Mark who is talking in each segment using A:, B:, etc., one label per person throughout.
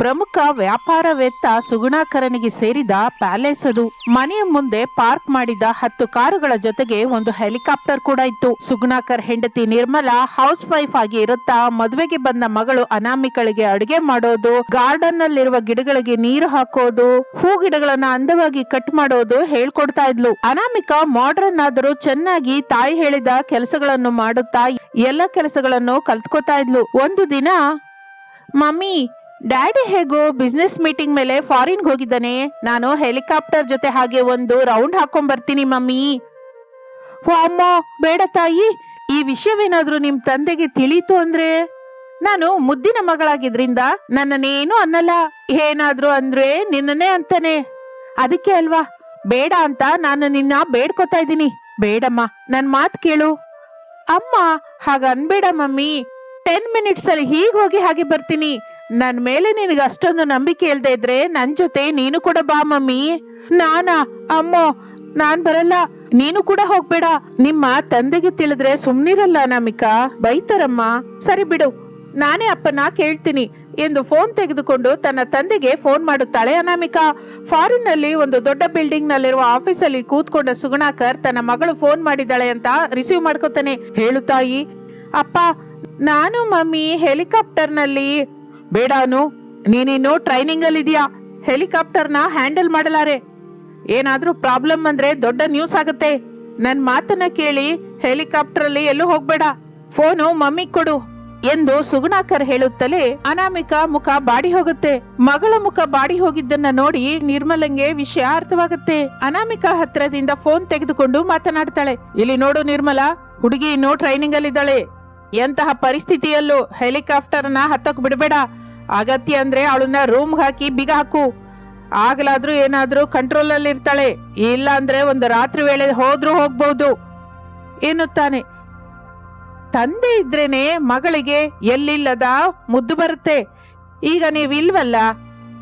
A: ಪ್ರಮುಖ ವ್ಯಾಪಾರವೇತ್ತ ಸುಗುಣಾಕರನಿಗೆ ಸೇರಿದ ಪ್ಯಾಲೇಸ್ ಅದು. ಮನೆಯ ಮುಂದೆ ಪಾರ್ಕ್ ಮಾಡಿದ ಹತ್ತು ಕಾರುಗಳ ಜೊತೆಗೆ ಒಂದು ಹೆಲಿಕಾಪ್ಟರ್ ಕೂಡ ಇತ್ತು. ಸುಗುಣಾಕರ್ ಹೆಂಡತಿ ನಿರ್ಮಲಾ ಹೌಸ್ ವೈಫ್ ಆಗಿ ಇರುತ್ತಾ ಮದುವೆಗೆ ಬಂದ ಮಗಳು ಅನಾಮಿಕಳಿಗೆ ಅಡುಗೆ ಮಾಡೋದು ಗಾರ್ಡನ್ ನಲ್ಲಿರುವ ಗಿಡಗಳಿಗೆ ನೀರು ಹಾಕೋದು, ಹೂ ಗಿಡಗಳನ್ನ ಅಂದವಾಗಿ ಕಟ್ ಮಾಡೋದು ಹೇಳ್ಕೊಡ್ತಾ ಇದ್ಲು. ಅನಾಮಿಕಾ ಮಾಡ್ರನ್ ಆದರೂ ಚೆನ್ನಾಗಿ ತಾಯಿ ಹೇಳಿದ ಕೆಲಸಗಳನ್ನು ಮಾಡುತ್ತಾ ಎಲ್ಲ ಕೆಲಸಗಳನ್ನು ಕಲ್ತ್ಕೋತಾ ಇದ್ಲು. ಒಂದು ದಿನ, ಮಮ್ಮಿ ಡ್ಯಾಡಿ ಹೇಗೋ ಬಿಸ್ನೆಸ್ ಮೀಟಿಂಗ್ ಮೇಲೆ ಫಾರಿನ್ ಹೋಗಿದ್ದಾನೆ. ನಾನು ಹೆಲಿಕಾಪ್ಟರ್ ಜೊತೆ ಹಾಗೆ ಒಂದು ರೌಂಡ್ ಹಾಕೊಂಡ್ ಬರ್ತೀನಿ, ಮಮ್ಮಿ. ಅಮ್ಮ, ಬೇಡ ತಾಯಿ. ಈ ವಿಷಯವೇನಾದ್ರೂ ನಿಮ್ ತಂದೆಗೆ ತಿಳಿತು ಅಂದ್ರೆ? ನಾನು ಮುದ್ದಿನ ಮಗಳಾಗಿದ್ರಿಂದ ನನ್ನನ್ನೇನು ಅನ್ನಲ್ಲ. ಏನಾದ್ರೂ ಅಂದ್ರೆ ನಿನ್ನನ್ನೇ ಅಂತಾನೆ. ಅದಕ್ಕೆ ಅಲ್ವಾ? ಬೇಡ ಅಂತ ನಾನು ನಿನ್ನ ಬೇಡ್ಕೊತಾ ಇದ್ದೀನಿ. ಬೇಡಮ್ಮ, ನನ್ ಮಾತ್ ಕೇಳು. ಅಮ್ಮ ಹಾಗ ಅನ್ಬೇಡ ಮಮ್ಮಿ. ಟೆನ್ ಮಿನಿಟ್ಸ್ ಅಲ್ಲಿ ಹೀಗ್ ಹೋಗಿ ಹಾಗೆ ಬರ್ತೀನಿ. ನನ್ ಮೇಲೆ ನಿನಗೆ ಅಷ್ಟೊಂದು ನಂಬಿಕೆ ಇಲ್ದೇ ಇದ್ರೆ ನನ್ ಜೊತೆ ನೀನು ಕೂಡ ಬಾ, ಮಮ್ಮಿ. ನಾನಾ? ಅಮ್ಮೋ, ನಾನ್ ಬರಲ್ಲ. ನೀನು ಕೂಡ ಹೋಗ್ಬೇಡ. ನಿಮ್ಮ ತಂದೆಗೆ ತಿಳಿದ್ರೆ ಸುಮ್ನಿರಲ್ಲ ನಮಿಕಾ. ಬೈತಾರಮ್ಮ. ಸರಿ ಬಿಡು. ನಾನೇ ಅಪ್ಪನ ಕೇಳ್ತೀನಿ. ಎಂದು ಫೋನ್ ತೆಗೆದುಕೊಂಡು ತನ್ನ ತಂದೆಗೆ ಫೋನ್ ಮಾಡುತ್ತಾಳೆ ಅನಾಮಿಕಾ. ಫಾರಿನ್ನಲ್ಲಿ ಒಂದು ದೊಡ್ಡ ಬಿಲ್ಡಿಂಗ್ ನಲ್ಲಿರುವ ಆಫೀಸಲ್ಲಿ ಕೂತ್ಕೊಂಡ ಸುಗುಣಾಕರ್ ತನ್ನ ಮಗಳು ಫೋನ್ ಮಾಡಿದ್ದಾಳೆ ಅಂತ ರಿಸೀವ್ ಮಾಡ್ಕೋತಾನೆ. ಹೇಳು ತಾಯಿ. ಅಪ್ಪ, ನಾನು ಮಮ್ಮಿ ಹೆಲಿಕಾಪ್ಟರ್ನಲ್ಲಿ ಬೇಡ ಅನು, ನೀನಿನ್ನು ಟ್ರೈನಿಂಗ್ ಅಲ್ಲಿ ಇದೆಯಾ ಹೆಲಿಕಾಪ್ಟರ್ನ ಹ್ಯಾಂಡಲ್ ಮಾಡಲಾರೆ. ಏನಾದ್ರೂ ಪ್ರಾಬ್ಲಮ್ ಅಂದ್ರೆ ದೊಡ್ಡ ನ್ಯೂಸ್ ಆಗುತ್ತೆ. ನನ್ ಮಾತನ್ನ ಕೇಳಿ ಹೆಲಿಕಾಪ್ಟರ್ ಅಲ್ಲಿ ಎಲ್ಲೂ ಹೋಗ್ಬೇಡ. ಫೋನು ಮಮ್ಮಿ ಕೊಡು ಎಂದು ಸುಗುಣಾಕರ್ ಹೇಳುತ್ತಲೇ ಅನಾಮಿಕ ಮುಖ ಬಾಡಿ ಹೋಗುತ್ತೆ. ಮಗಳ ಮುಖ ಬಾಡಿ ಹೋಗಿದ್ದನ್ನ ನೋಡಿ ನಿರ್ಮಲಂಗೆ ವಿಷಯ ಅರ್ಥವಾಗುತ್ತೆ. ಅನಾಮಿಕ ಹತ್ರದಿಂದ ಫೋನ್ ತೆಗೆದುಕೊಂಡು ಮಾತನಾಡ್ತಾಳೆ. ಇಲ್ಲಿ ನೋಡು ನಿರ್ಮಲಾ ಹುಡುಗಿ ಇನ್ನು ಟ್ರೈನಿಂಗ್ ಅಲ್ಲಿ ಇದ್ದಾಳೆ ಎಂತಹ ಪರಿಸ್ಥಿತಿಯಲ್ಲೂ ಹೆಲಿಕಾಪ್ಟರ್ನ ಹತ್ತಕ್ ಬಿಡಬೇಡ. ಅಗತ್ಯ ಅಂದ್ರೆ ಅವಳನ್ನ ರೂಮ್ ಹಾಕಿ ಬಿಗ ಹಾಕು. ಆಗ್ಲಾದ್ರೂ ಏನಾದ್ರೂ ಕಂಟ್ರೋಲ್ ಅಲ್ಲಿ ಇರ್ತಾಳೆ ಇಲ್ಲ ಅಂದ್ರೆ ಒಂದು ರಾತ್ರಿ ವೇಳೆ ಹೋದ್ರೂ ಹೋಗ್ಬಹುದು ಎನ್ನುತ್ತಾನೆ. ತಂದೆ ಇದ್ರೇನೆ ಮಗಳಿಗೆ ಎಲ್ಲಿಲ್ಲದ ಮುದ್ದು ಬರುತ್ತೆ. ಈಗ ನೀವಿಲ್ವಲ್ಲ?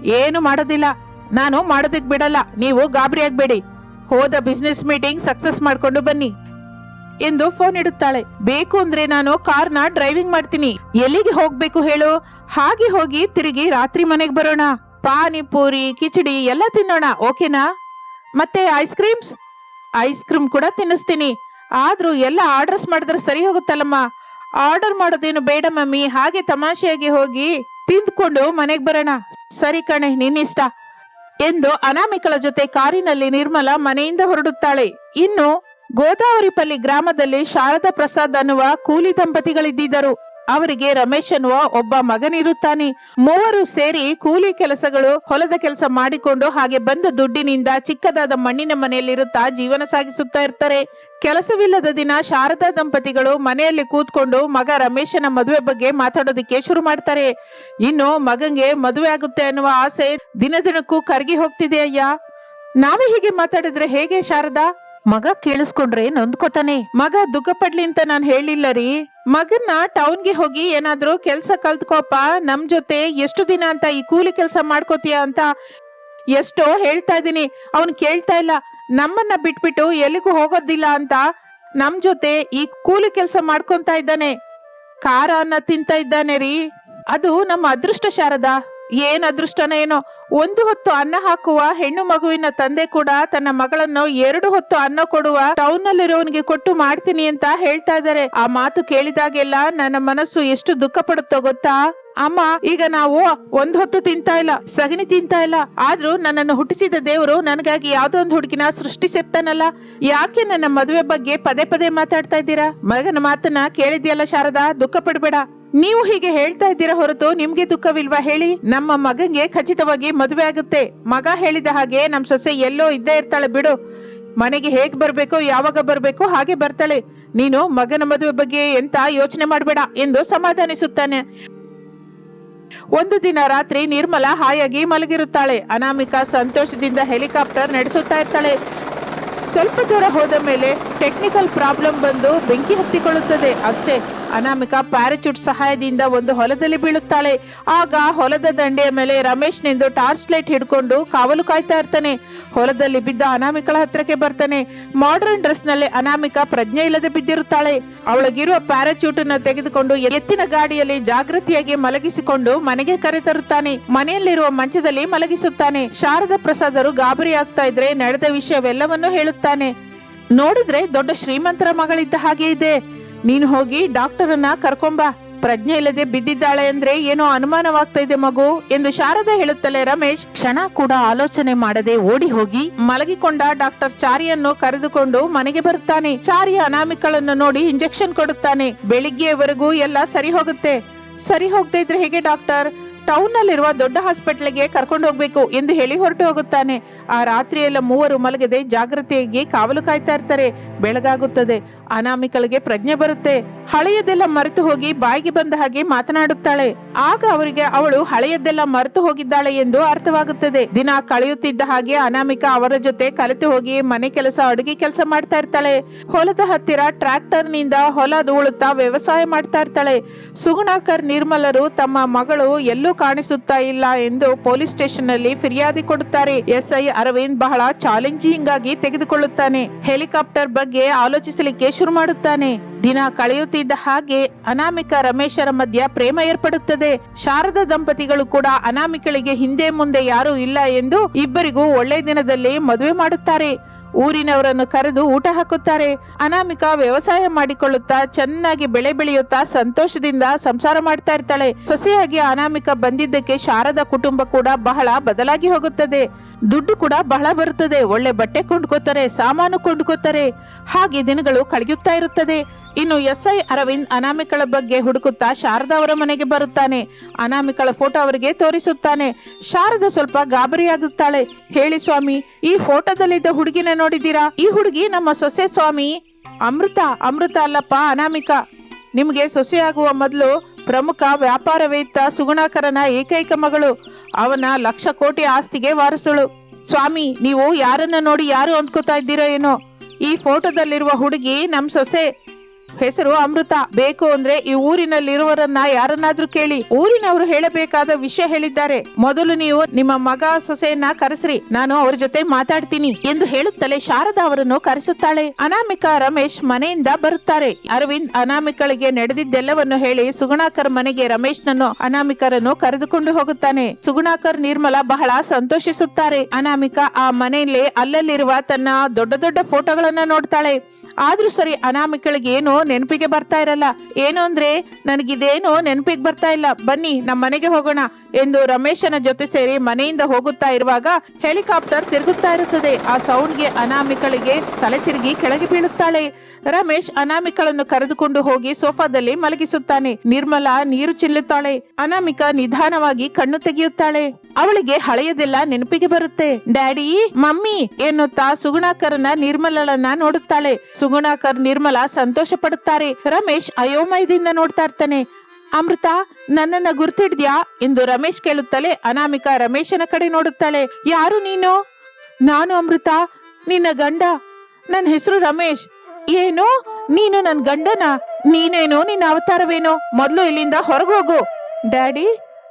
A: ಏನು ಮಾಡೋದಿಲ್ಲ. ನಾನು ಮಾಡೋದಕ್ ಬಿಡಲ್ಲ. ನೀವು ಗಾಬರಿ ಆಗ್ಬೇಡಿ. ಹೋದ ಬಿಸ್ನೆಸ್ ಮೀಟಿಂಗ್ ಸಕ್ಸಸ್ ಮಾಡ್ಕೊಂಡು ಬನ್ನಿ. ಎಂದು ಫೋನ್ ಇಡುತ್ತಾಳೆ. ಬೇಕು ಅಂದ್ರೆ ನಾನು ಕಾರ್ನ ಡ್ರೈವಿಂಗ್ ಮಾಡ್ತೀನಿ. ಎಲ್ಲಿಗೆ ಹೋಗ್ಬೇಕು ಹೇಳು? ಹಾಗೆ ಹೋಗಿ ತಿರುಗಿ ರಾತ್ರಿ ಮನೆಗೆ ಬರೋಣ. ಪಾನಿಪೂರಿ, ಕಿಚಡಿ ಎಲ್ಲ ತಿನ್ನೋಣ, ಓಕೆನಾ? ಮತ್ತೆ ಐಸ್ ಕ್ರೀಮ್ಸ್ ಐಸ್ ಕ್ರೀಮ್ ಕೂಡ ತಿನ್ನಿಸ್ತೀನಿ. ಆದ್ರೂ ಎಲ್ಲ ಆರ್ಡರ್ಸ್ ಮಾಡಿದ್ರೆ ಸರಿ ಹೋಗುತ್ತಲ್ಲಮ್ಮ. ಆರ್ಡರ್ ಮಾಡೋದೇನು ಬೇಡ ಮಮ್ಮಿ. ಹಾಗೆ ತಮಾಷೆಯಾಗಿ ಹೋಗಿ ತಿಂದ್ಕೊಂಡು ಮನೆಗೆ ಬರೋಣ. ಸರಿ ಕಣೆ, ನಿನ್ನಿಷ್ಟ. ಎಂದು ಅನಾಮಿಕಳ ಜೊತೆ ಕಾರಿನಲ್ಲಿ ನಿರ್ಮಲ ಮನೆಯಿಂದ ಹೊರಡುತ್ತಾಳೆ. ಇನ್ನು ಗೋದಾವರಿಪಲ್ಲಿ ಗ್ರಾಮದಲ್ಲಿ ಶಾರದಾ ಪ್ರಸಾದ್ ಅನ್ನುವ ಕೂಲಿ ದಂಪತಿಗಳಿದ್ದರು ಅವರಿಗೆ ರಮೇಶ್ ಅನ್ನುವ ಒಬ್ಬ ಮಗನಿರುತ್ತಾನೆ. ಮೂವರು ಸೇರಿ ಕೂಲಿ ಕೆಲಸಗಳು, ಹೊಲದ ಕೆಲಸ ಮಾಡಿಕೊಂಡು ಹಾಗೆ ಬಂದ ದುಡ್ಡಿನಿಂದ ಚಿಕ್ಕದಾದ ಮಣ್ಣಿನ ಮನೆಯಲ್ಲಿರುತ್ತಾ ಜೀವನ ಸಾಗಿಸುತ್ತಾ ಇರ್ತಾರೆ. ಕೆಲಸವಿಲ್ಲದ ದಿನ ಶಾರದಾ ದಂಪತಿಗಳು ಮನೆಯಲ್ಲಿ ಕೂತ್ಕೊಂಡು ಮಗ ರಮೇಶನ ಮದುವೆ ಬಗ್ಗೆ ಮಾತಾಡೋದಕ್ಕೆ ಶುರು ಮಾಡ್ತಾರೆ. ಇನ್ನು ಮಗಂಗೆ ಮದುವೆ ಆಗುತ್ತೆ ಅನ್ನುವ ಆಸೆ ದಿನ ದಿನಕ್ಕೂ ಕರಗಿ ಹೋಗ್ತಿದೆ ಅಯ್ಯ. ನಾವೇ ಹೀಗೆ ಮಾತಾಡಿದ್ರೆ ಹೇಗೆ ಶಾರದಾ? ಮಗ ಕೇಳಿಸ್ಕೊಂಡ್ರೆ ನೊಂದ್ಕೊತಾನೆ. ಮಗ ದುಃಖ ಪಡ್ಲಿ ಅಂತ ನಾನ್ ಹೇಳಿಲ್ಲ ರೀ. ಮಗನ್ನ ಟೌನ್ಗೆ ಹೋಗಿ ಏನಾದ್ರೂ ಕೆಲ್ಸ ಕಲ್ತ್ಕೋಪ ನಮ್ ಜೊತೆ ಎಷ್ಟು ದಿನ ಅಂತ ಈ ಕೂಲಿ ಕೆಲಸ ಮಾಡ್ಕೋತೀಯ ಅಂತ ಎಷ್ಟೋ ಹೇಳ್ತಾ ಇದೀನಿ ಅವನ್ ಕೇಳ್ತಾ ಇಲ್ಲ. ನಮ್ಮನ್ನ ಬಿಟ್ಬಿಟ್ಟು ಎಲ್ಲಿಗೂ ಹೋಗೋದಿಲ್ಲ ಅಂತ ನಮ್ ಜೊತೆ ಈ ಕೂಲಿ ಕೆಲಸ ಮಾಡ್ಕೊಂತ ಇದ್ದಾನೆ. ಖಾರ ಅನ್ನ ತಿಂತ ಇದ್ದಾನೆ ರೀ. ಅದು ನಮ್ಮ ಅದೃಷ್ಟ ಶಾರದಾ ಏನ್ ಅದೃಷ್ಟನ ಏನೋ. ಒಂದು ಹೊತ್ತು ಅನ್ನ ಹಾಕುವ ಹೆಣ್ಣು ಮಗುವಿನ ತಂದೆ ಕೂಡ ತನ್ನ ಮಗಳನ್ನು ಎರಡು ಹೊತ್ತು ಅನ್ನ ಕೊಡುವ ಟೌನ್ ನಲ್ಲಿರುವವನಿಗೆ ಕೊಟ್ಟು ಮಾಡ್ತೀನಿ ಅಂತ ಹೇಳ್ತಾ ಇದ್ದಾರೆ. ಆ ಮಾತು ಕೇಳಿದಾಗೆಲ್ಲ ನನ್ನ ಮನಸ್ಸು ಎಷ್ಟು ದುಃಖ ಪಡುತ್ತೋ ಗೊತ್ತಾ? ಅಮ್ಮ, ಈಗ ನಾವು ಒಂದ್ ಹೊತ್ತು ತಿಂತಾ ಇಲ್ಲ, ಸಗಣಿ ತಿಂತಾ ಇಲ್ಲ. ಆದ್ರೂ ನನ್ನನ್ನು ಹುಟ್ಟಿಸಿದ ದೇವರು ನನಗಾಗಿ ಯಾವ್ದೋ ಒಂದು ಹುಡುಗಿನ ಸೃಷ್ಟಿಸಿರ್ತಾನಲ್ಲ ಯಾಕೆ ನನ್ನ ಮದುವೆ ಬಗ್ಗೆ ಪದೇ ಪದೇ ಮಾತಾಡ್ತಾ ಇದ್ದೀರಾ? ಮಗನ ಮಾತನ್ನ ಕೇಳಿದ್ಯಲ್ಲ ಶಾರದಾ? ದುಃಖ ಪಡ್ಬೇಡ. ನೀವು ಹೀಗೆ ಹೇಳ್ತಾ ಇದ್ದೀರಾ ಹೊರತು ನಿಮ್ಗೆ ದುಃಖವಿಲ್ವಾ ಹೇಳಿ? ನಮ್ಮ ಮಗಂಗೆ ಖಚಿತವಾಗಿ ಮದುವೆ ಆಗುತ್ತೆ. ಮಗ ಹೇಳಿದ ಹಾಗೆ ನಮ್ ಸೊಸೆ ಎಲ್ಲೋ ಇದ್ದೇ ಇರ್ತಾಳೆ ಬಿಡು. ಮನೆಗೆ ಹೇಗ್ ಬರ್ಬೇಕು, ಯಾವಾಗ ಬರ್ಬೇಕು ಹಾಗೆ ಬರ್ತಾಳೆ. ನೀನು ಮಗನ ಮದುವೆ ಬಗ್ಗೆ ಎಂತ ಯೋಚನೆ ಮಾಡಬೇಡ ಎಂದು ಸಮಾಧಾನಿಸುತ್ತಾನೆ. ಒಂದು ದಿನ ರಾತ್ರಿ ನಿರ್ಮಲಾ ಹಾಯಾಗಿ ಮಲಗಿರುತ್ತಾಳೆ. ಅನಾಮಿಕಾ ಸಂತೋಷದಿಂದ ಹೆಲಿಕಾಪ್ಟರ್ ನಡೆಸುತ್ತಾ ಇರ್ತಾಳೆ. ಸ್ವಲ್ಪ ದೂರ ಹೋದ ಮೇಲೆ ಟೆಕ್ನಿಕಲ್ ಪ್ರಾಬ್ಲಮ್ ಬಂದು ಬೆಂಕಿ ಹತ್ತಿಕೊಳ್ಳುತ್ತದೆ. ಅಷ್ಟೇ. ಅನಾಮಿಕಾ ಪ್ಯಾರಾಚೂಟ್ ಸಹಾಯದಿಂದ ಒಂದು ಹೊಲದಲ್ಲಿ ಬೀಳುತ್ತಾಳೆ. ಆಗ ಹೊಲದ ದಂಡೆಯ ಮೇಲೆ ರಮೇಶ್ ನಿಂದು ಟಾರ್ಚ್ ಲೈಟ್ ಹಿಡ್ಕೊಂಡು ಕಾವಲು ಕಾಯ್ತಾ ಇರ್ತಾನೆ. ಹೊಲದಲ್ಲಿ ಬಿದ್ದ ಅನಾಮಿಕಳ ಹತ್ರಕ್ಕೆ ಬರ್ತಾನೆ. ಮಾಡರ್ನ್ ಡ್ರೆಸ್ನಲ್ಲಿ ಅನಾಮಿಕಾ ಪ್ರಜ್ಞೆ ಇಲ್ಲದೆ ಬಿದ್ದಿರುತ್ತಾಳೆ. ಅವಳಗಿರುವ ಪ್ಯಾರಾಚೂಟ್ ಅನ್ನು ತೆಗೆದುಕೊಂಡು ಎತ್ತಿನ ಗಾಡಿಯಲ್ಲಿ ಜಾಗೃತಿಯಾಗಿ ಮಲಗಿಸಿಕೊಂಡು ಮನೆಗೆ ಕರೆತರುತ್ತಾನೆ. ಮನೆಯಲ್ಲಿರುವ ಮಂಚದಲ್ಲಿ ಮಲಗಿಸುತ್ತಾನೆ. ಶಾರದಾ ಪ್ರಸಾದರು ಗಾಬರಿ ಆಗ್ತಾ ಇದ್ರೆ ನಡೆದ ವಿಷಯವೆಲ್ಲವನ್ನೂ ಹೇಳುತ್ತಾನೆ. ನೋಡಿದ್ರೆ ದೊಡ್ಡ ಶ್ರೀಮಂತರ ಮಗಳಿದ್ದ ಹಾಗೆ ಇದೆ. ನೀನು ಹೋಗಿ ಡಾಕ್ಟರ್ ಅನ್ನ ಕರ್ಕೊಂಬ. ಪ್ರಜ್ಞೆ ಇಲ್ಲದೆ ಬಿದ್ದಿದ್ದಾಳೆ ಅಂದ್ರೆ ಏನೋ ಅನುಮಾನವಾಗ್ತಾ ಇದೆ ಮಗು ಎಂದು ಶಾರದಾ ಹೇಳುತ್ತಲೇ ರಮೇಶ್ ಕ್ಷಣ ಕೂಡ ಆಲೋಚನೆ ಮಾಡದೆ ಓಡಿ ಹೋಗಿ ಮಲಗಿಕೊಂಡ ಡಾಕ್ಟರ್ ಚಾರಿಯನ್ನು ಕರೆದುಕೊಂಡು ಮನೆಗೆ ಬರುತ್ತಾನೆ. ಚಾರಿ ಅನಾಮಿಕಳನ್ನು ನೋಡಿ ಇಂಜೆಕ್ಷನ್ ಕೊಡುತ್ತಾನೆ. ಬೆಳಿಗ್ಗೆವರೆಗೂ ಎಲ್ಲ ಸರಿ ಹೋಗುತ್ತೆ. ಸರಿ ಹೋಗದೆ ಇದ್ರೆ ಹೇಗೆ ಡಾಕ್ಟರ್? ಟೌನ್ ನಲ್ಲಿರುವ ದೊಡ್ಡ ಹಾಸ್ಪಿಟ್ಲಿಗೆ ಕರ್ಕೊಂಡು ಹೋಗ್ಬೇಕು ಎಂದು ಹೇಳಿ ಹೊರಟು ಹೋಗುತ್ತಾನೆ. ಆ ರಾತ್ರಿಯೆಲ್ಲ ಮೂವರು ಮಲಗದೆ ಜಾಗೃತಿಯಾಗಿ ಕಾವಲು ಕಾಯ್ತಾ ಇರ್ತಾರೆ. ಬೆಳಗಾಗುತ್ತದೆ. ಅನಾಮಿಕಳಿಗೆ ಪ್ರಜ್ಞೆ ಬರುತ್ತೆ. ಹಳೆಯದೆಲ್ಲ ಮರೆತು ಹೋಗಿ ಬಾಯಿಗೆ ಬಂದ ಹಾಗೆ ಮಾತನಾಡುತ್ತಾಳೆ. ಆಗ ಅವರಿಗೆ ಅವಳು ಹಳೆಯದೆಲ್ಲ ಮರೆತು ಹೋಗಿದ್ದಾಳೆ ಎಂದು ಅರ್ಥವಾಗುತ್ತದೆ. ದಿನ ಕಳೆಯುತ್ತಿದ್ದ ಹಾಗೆ ಅನಾಮಿಕಾ ಅವರ ಜೊತೆ ಕಲಿತು ಹೋಗಿ ಮನೆ ಕೆಲಸ, ಅಡುಗೆ ಕೆಲಸ ಮಾಡ್ತಾ ಇರ್ತಾಳೆ. ಹೊಲದ ಹತ್ತಿರ ಟ್ರಾಕ್ಟರ್ನಿಂದ ಹೊಲ ಉಳುತ್ತಾ ವ್ಯವಸಾಯ ಮಾಡ್ತಾ ಇರ್ತಾಳೆ. ಸುಗುಣಾಕರ್ ನಿರ್ಮಲರು ತಮ್ಮ ಮಗಳು ಎಲ್ಲೂ ಕಾಣಿಸುತ್ತಾ ಇಲ್ಲ ಎಂದು ಪೊಲೀಸ್ ಸ್ಟೇಷನ್ನಲ್ಲಿ ಫಿರ್ಯಾದಿ ಕೊಡುತ್ತಾರೆ. ಎಸ್ಐ ಅರವಿಂದ್ ಬಹಳ ಚಾಲೆಂಜಿಂಗ್ ಆಗಿ ತೆಗೆದುಕೊಳ್ಳುತ್ತಾನೆ. ಹೆಲಿಕಾಪ್ಟರ್ ಬಗ್ಗೆ ಆಲೋಚಿಸಲಿಕ್ಕೆ ಶುರು ಮಾಡುತ್ತಾನೆ. ದಿನ ಕಳೆಯುತ್ತಿದ್ದ ಹಾಗೆ ಅನಾಮಿಕ ರಮೇಶರ ಮಧ್ಯ ಪ್ರೇಮ ಏರ್ಪಡುತ್ತದೆ. ಶಾರದ ದಂಪತಿಗಳು ಕೂಡ ಅನಾಮಿಕಳಿಗೆ ಹಿಂದೆ ಮುಂದೆ ಯಾರೂ ಇಲ್ಲ ಎಂದು ಇಬ್ಬರಿಗೂ ಒಳ್ಳೆ ದಿನದಲ್ಲಿ ಮದುವೆ ಮಾಡುತ್ತಾರೆ. ಊರಿನವರನ್ನು ಕರೆದು ಊಟ ಹಾಕುತ್ತಾರೆ. ಅನಾಮಿಕ ವ್ಯವಸಾಯ ಮಾಡಿಕೊಳ್ಳುತ್ತಾ ಚೆನ್ನಾಗಿ ಬೆಳೆ ಬೆಳೆಯುತ್ತಾ ಸಂತೋಷದಿಂದ ಸಂಸಾರ ಮಾಡ್ತಾ ಇರ್ತಾಳೆ. ಸೊಸೆಯಾಗಿ ಅನಾಮಿಕಾ ಬಂದಿದ್ದಕ್ಕೆ ಶಾರದ ಕುಟುಂಬ ಕೂಡ ಬಹಳ ಬದಲಾಗಿ ಹೋಗುತ್ತದೆ. ದುಡ್ಡು ಕೂಡ ಬಹಳ ಬರುತ್ತದೆ. ಒಳ್ಳೆ ಬಟ್ಟೆ ಕೊಂಡ್ಕೋತಾರೆ, ಸಾಮಾನು ಕೊಂಡ್ಕೋತಾರೆ. ಹಾಗೆ ದಿನಗಳು ಕಳೆಯುತ್ತಾ ಇರುತ್ತದೆ. ಇನ್ನು ಎಸ್ ಐ ಅರವಿಂದ್ ಅನಾಮಿಕಳ ಬಗ್ಗೆ ಹುಡುಕುತ್ತಾ ಶಾರದಾ ಅವರ ಮನೆಗೆ ಬರುತ್ತಾನೆ. ಅನಾಮಿಕಳ ಫೋಟೋ ಅವರಿಗೆ ತೋರಿಸುತ್ತಾನೆ. ಶಾರದಾ ಸ್ವಲ್ಪ ಗಾಬರಿಯಾಗುತ್ತಾಳೆ. ಹೇಳಿ ಸ್ವಾಮಿ, ಈ ಫೋಟೋದಲ್ಲಿದ್ದ ಹುಡುಗಿನ ನೋಡಿದ್ದೀರಾ? ಈ ಹುಡುಗಿ ನಮ್ಮ ಸೊಸೆ ಸ್ವಾಮಿ. ಅಮೃತ ಅಮೃತ ಅಲ್ಲಪ್ಪ ಅನಾಮಿಕ. ನಿಮಗೆ ಸೊಸೆಯಾಗುವ ಮೊದಲು ಪ್ರಮುಖ ವ್ಯಾಪಾರವೇತ್ತ ಸುಗುಣಾಕರನ ಏಕೈಕ ಮಗಳು. ಅವನ ಲಕ್ಷ ಕೋಟಿ ಆಸ್ತಿಗೆ ವಾರಸುಳು. ಸ್ವಾಮಿ, ನೀವು ಯಾರನ್ನ ನೋಡಿ ಯಾರು ಅಂದ್ಕೋತಾ ಇದ್ದೀರೋ ಏನೋ? ಈ ಫೋಟೋದಲ್ಲಿರುವ ಹುಡುಗಿ ನಮ್ಮ ಸೊಸೆ. ಹೆಸರು ಅಮೃತ. ಬೇಕು ಅಂದ್ರೆ ಈ ಊರಿನಲ್ಲಿರುವರನ್ನ ಯಾರನ್ನಾದ್ರೂ ಕೇಳಿ ಊರಿನವರು ಹೇಳಬೇಕಾದ ವಿಷಯ ಹೇಳಿದ್ದಾರೆ. ಮೊದಲು ನೀವು ನಿಮ್ಮ ಮಗ ಸೊಸೆಯನ್ನ ಕರೆಸ್ರಿ. ನಾನು ಅವ್ರ ಜೊತೆ ಮಾತಾಡ್ತೀನಿ ಎಂದು ಹೇಳುತ್ತಲೇ ಶಾರದಾ ಅವರನ್ನು ಕರೆಸುತ್ತಾಳೆ. ಅನಾಮಿಕಾ ರಮೇಶ್ ಮನೆಯಿಂದ ಬರುತ್ತಾರೆ. ಅರವಿಂದ್ ಅನಾಮಿಕಳಿಗೆ ನಡೆದಿದ್ದೆಲ್ಲವನ್ನು ಹೇಳಿ ಸುಗುಣಾಕರ್ ಮನೆಗೆ ರಮೇಶ್ನನ್ನು ಅನಾಮಿಕರನ್ನು ಕರೆದುಕೊಂಡು ಹೋಗುತ್ತಾನೆ. ಸುಗುಣಾಕರ್, ನಿರ್ಮಲ ಬಹಳ ಸಂತೋಷಿಸುತ್ತಾರೆ. ಅನಾಮಿಕಾ ಆ ಮನೆಯಲ್ಲಿ ಅಲ್ಲಲ್ಲಿರುವ ತನ್ನ ದೊಡ್ಡ ದೊಡ್ಡ ಫೋಟೋಗಳನ್ನ ನೋಡ್ತಾಳೆ. ಆದ್ರೂ ಸರಿ ಅನಾಮಿಕಳಿಗೆ ಏನೋ ನೆನಪಿಗೆ ಬರ್ತಾ ಇರಲ್ಲ. ಏನು ಅಂದ್ರೆ ನನಗಿದೇನೋ ನೆನಪಿಗೆ ಬರ್ತಾ ಇಲ್ಲ. ಬನ್ನಿ ನಮ್ಮ ಮನೆಗೆ ಹೋಗೋಣ ಎಂದು ರಮೇಶನ ಜೊತೆ ಸೇರಿ ಮನೆಯಿಂದ ಹೋಗುತ್ತಾ ಇರುವಾಗ ಹೆಲಿಕಾಪ್ಟರ್ ತಿರುಗುತ್ತಾ ಇರುತ್ತದೆ. ಆ ಸೌಂಡ್ಗೆ ಅನಾಮಿಕಳಿಗೆ ತಲೆ ತಿರುಗಿ ಕೆಳಗೆ ಬೀಳುತ್ತಾಳೆ. ರಮೇಶ್ ಅನಾಮಿಕಳನ್ನು ಕರೆದುಕೊಂಡು ಹೋಗಿ ಸೋಫಾದಲ್ಲಿ ಮಲಗಿಸುತ್ತಾನೆ. ನಿರ್ಮಲಾ ನೀರು ಚೆಲ್ಲುತ್ತಾಳೆ. ಅನಾಮಿಕ ನಿಧಾನವಾಗಿ ಕಣ್ಣು ತೆಗೆಯುತ್ತಾಳೆ. ಅವಳಿಗೆ ಹಳೆಯದೆಲ್ಲ ನೆನಪಿಗೆ ಬರುತ್ತೆ. ಡ್ಯಾಡಿ, ಮಮ್ಮಿ ಎನ್ನುತ್ತಾ ಸುಗುಣಾಕರನ ನಿರ್ಮಲಳನ್ನ ನೋಡುತ್ತಾಳೆ. ಸುಗುಣಾಕರ್ ನಿರ್ಮಲಾ ಸಂತೋಷ ಪಡುತ್ತಾರೆ ರಮೇಶ್ ಅಯೋಮಯದಿಂದ ನೋಡ್ತಾ ಇರ್ತಾನೆ. ಅಮೃತ, ನನ್ನನ್ನ ಗುರ್ತಿಡ್ದ್ಯಾ? ಎಂದು ರಮೇಶ್ ಕೇಳುತ್ತಲೇ ಅನಾಮಿಕಾ ರಮೇಶನ ಕಡೆ ನೋಡುತ್ತಾಳೆ. ಯಾರು ನೀನು? ನಾನು ಅಮೃತ, ನಿನ್ನ ಗಂಡ. ನನ್ನ ಹೆಸರು ರಮೇಶ್. ಏನು? ನೀನು ನನ್ ಗಂಡನ? ನೀನೇನೋ ನಿನ್ನ ಅವತಾರವೇನೋ? ಮೊದಲು ಇಲ್ಲಿಂದ ಹೊರಗೋಗು ಡ್ಯಾಡಿ,